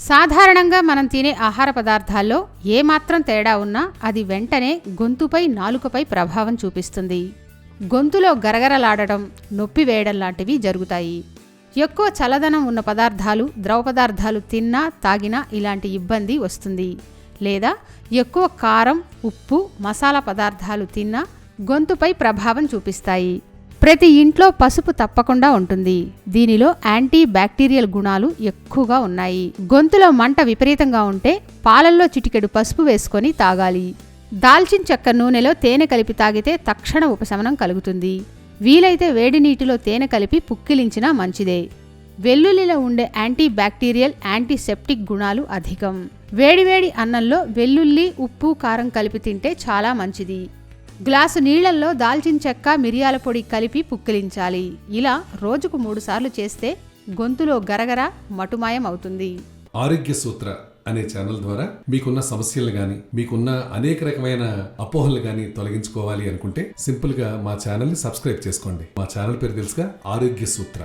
సాధారణంగా మనం తినే ఆహార పదార్థాల్లో ఏమాత్రం తేడా ఉన్నా అది వెంటనే గొంతుపై నాలుకపై ప్రభావం చూపిస్తుంది. గొంతులో గరగరలాడటం నొప్పి వేయడం లాంటివి జరుగుతాయి. ఎక్కువ చల్లదనం ఉన్న పదార్థాలు ద్రవ పదార్థాలు తిన్నా తాగినా ఇలాంటి ఇబ్బంది వస్తుంది. లేదా ఎక్కువ కారం ఉప్పు మసాలా పదార్థాలు తిన్నా గొంతుపై ప్రభావం చూపిస్తాయి. ప్రతి ఇంట్లో పసుపు తప్పకుండా ఉంటుంది. దీనిలో యాంటీ బ్యాక్టీరియల్ గుణాలు ఎక్కువగా ఉన్నాయి. గొంతులో మంట విపరీతంగా ఉంటే పాలల్లో చిటికెడు పసుపు వేసుకొని తాగాలి. దాల్చిన చెక్క నూనెలో తేనె కలిపి తాగితే తక్షణ ఉపశమనం కలుగుతుంది. వీలైతే వేడి నీటిలో తేనె కలిపి పుక్కిలించినా మంచిదే. వెల్లుల్లిలో ఉండే యాంటీ బ్యాక్టీరియల్ యాంటీసెప్టిక్ గుణాలు అధికం. వేడివేడి అన్నంలో వెల్లుల్లి ఉప్పు కారం కలిపి తింటే చాలా మంచిది. గ్లాసు నీళ్ళల్లో దాల్చిన చెక్క మిరియాల పొడి కలిపి పుక్కిలించాలి. ఇలా రోజుకు మూడుసార్లు చేస్తే గొంతులో గరగర మటుమాయం అవుతుంది. ఆరోగ్య సూత్ర అనే ఛానల్ ద్వారా మీకున్న సమస్యలు గాని మీకున్న అనేక రకమైన అపోహలు గాని తొలగించుకోవాలి అనుకుంటే సింపుల్గా మా ఛానల్ని సబ్స్క్రైబ్ చేసుకోండి. మా ఛానల్ పేరు తెలుసుగా ఆరోగ్య సూత్ర.